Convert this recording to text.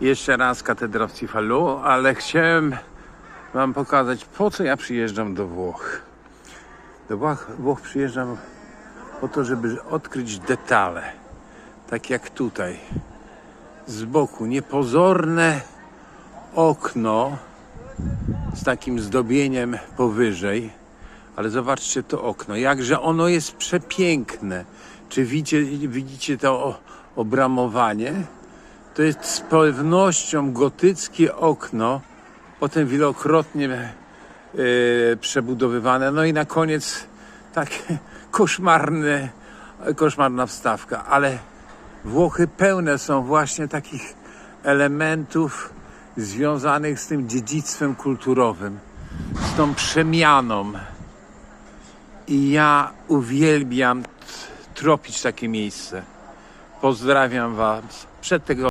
Jeszcze raz katedra w Cifalu, ale chciałem Wam pokazać, po co ja przyjeżdżam do Włoch. Do Włoch, Włoch przyjeżdżam po to, żeby odkryć detale. Tak jak tutaj. Z boku niepozorne okno z takim zdobieniem powyżej. Ale zobaczcie to okno, jakże ono jest przepiękne. Czy widzicie, widzicie to obramowanie? To jest z pewnością gotyckie okno, potem wielokrotnie e, przebudowywane. No i na koniec takie koszmarne, koszmarna wstawka, ale Włochy pełne są właśnie takich elementów związanych z tym dziedzictwem kulturowym, z tą przemianą. I ja uwielbiam tropić takie miejsce. Pozdrawiam Was. Przed tego